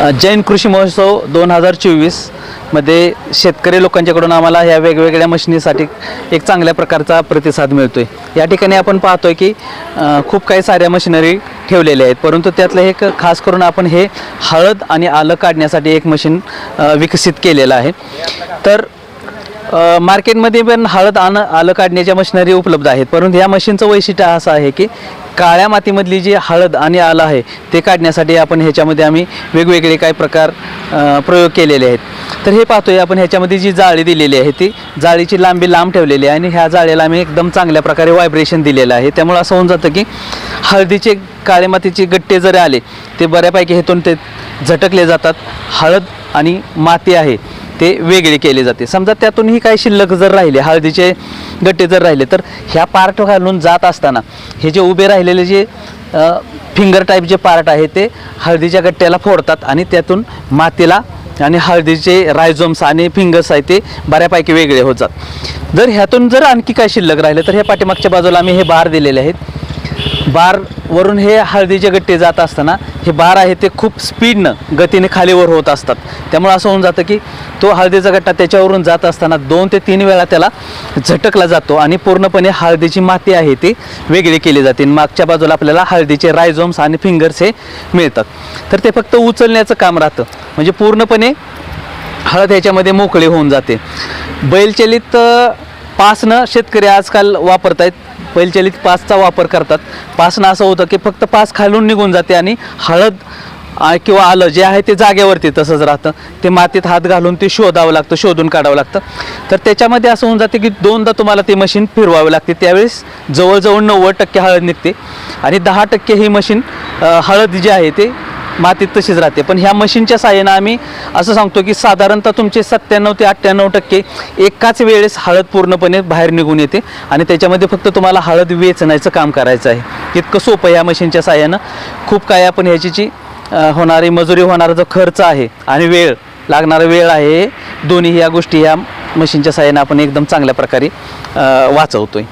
जैन कृषी महोत्सव दोन हजार चोवीसमध्ये शेतकरी लोकांच्याकडून आम्हाला ह्या वेगवेगळ्या मशिनीसाठी एक चांगल्या प्रकारचा प्रतिसाद मिळतो आहे या ठिकाणी आपण पाहतोय की खूप काही साऱ्या मशिनरी ठेवलेल्या आहेत परंतु त्यातलं एक खास करून आपण हे हळद आणि आलं काढण्यासाठी एक मशीन विकसित केलेलं आहे. तर मार्केटमध्ये पण हळद आण आलं काढण्याच्या मशिनरी उपलब्ध आहेत. परंतु या मशीनचं वैशिष्ट्य असं आहे की काळ्या मातीमधली जी हळद आणि आलं आहे ते काढण्यासाठी आपण ह्याच्यामध्ये आम्ही वेगवेगळे काही प्रकार प्रयोग केलेले आहेत. तर हे पाहतोय आपण ह्याच्यामध्ये जी जाळी दिलेली आहे ती जाळीची लांबी लांब ठेवलेली आहे आणि ह्या जाळीला आम्ही एकदम चांगल्या प्रकारे व्हायब्रेशन दिलेलं आहे. त्यामुळे असं होऊन जातं की हळदीचे काळ्या मातीचे गट्टे जरी आले ते बऱ्यापैकी हेतून ते झटकले जातात. हळद आणि माती आहे. ते वेगळे केले जाते. समजा त्यातूनही काही शिल्लक जर राहिले हळदीचे गट्टे जर राहिले तर ह्या पार्ट घालून जात असताना हे जे उभे राहिलेले जे फिंगर टाईप जे पार्ट आहे ते हळदीच्या गट्ट्याला फोडतात आणि त्यातून मातीला आणि हळदीचे रायझोम्स आणि फिंगर्स आहे ते बऱ्यापैकी वेगळे होतात जर ह्यातून जर आणखी काय शिल्लक राहिले तर हे पाठीमागच्या बाजूला आम्ही हे बार दिलेले आहेत. बारवरून हे हळदीचे गट्टे जात असताना हे बार आहे ते खूप स्पीडनं गतीने खालीवर होत असतात. त्यामुळे असं होऊन जातं की तो हळदीचा गट्टा त्याच्यावरून जात असताना दोन ते तीन वेळा त्याला झटकला जातो आणि पूर्णपणे हळदीची माती आहे ती वेगळी केली जाते. मागच्या बाजूला आपल्याला हळदीचे रायझोम्स आणि फिंगर्स हे मिळतात. तर ते फक्त उचलण्याचं काम राहतं. म्हणजे पूर्णपणे हळद ह्याच्यामध्ये मोकळी होऊन जाते. बैलचलित पासनं शेतकरी आजकाल वापरत आहेत बैलचलित पासचा वापर करतात. पासनं असं होतं की फक्त पास खालून निघून जाते आणि हळद आ, किंवा आलं जे आहे ते जागेवरती तसंच राहतं. ते मातीत हात घालून ते शोधावं लागतं शोधून काढावं लागतं. तर त्याच्यामध्ये असं होऊन जाते की दोनदा तुम्हाला ते मशीन फिरवावी लागते. त्यावेळेस जवळजवळ नव्वद टक्के हळद निघते. आणि दहा टक्के ही मशीन हळद जी आहे ते मातीत तशीच राहते. पण ह्या मशीनच्या साहाय्यानं आम्ही असं सांगतो की साधारणतः तुमचे सत्त्याण्णव ते अठ्ठ्याण्णव टक्के एकाच वेळेस हळद पूर्णपणे बाहेर निघून येते. आणि त्याच्यामध्ये फक्त तुम्हाला हळद वेचण्याचं काम करायचं आहे. इतकं सोपं ह्या मशीनच्या साहाय्यानं. खूप काय आपण ह्याची जी होणारी मजुरी होणारा जो खर्च आहे आणि वेळ लागणारा वेळ आहे दोन्ही या गोष्टी ह्या मशीनच्या साहाय्यानं आपण एकदम चांगल्या प्रकारे वाचवतो वाचवतोय.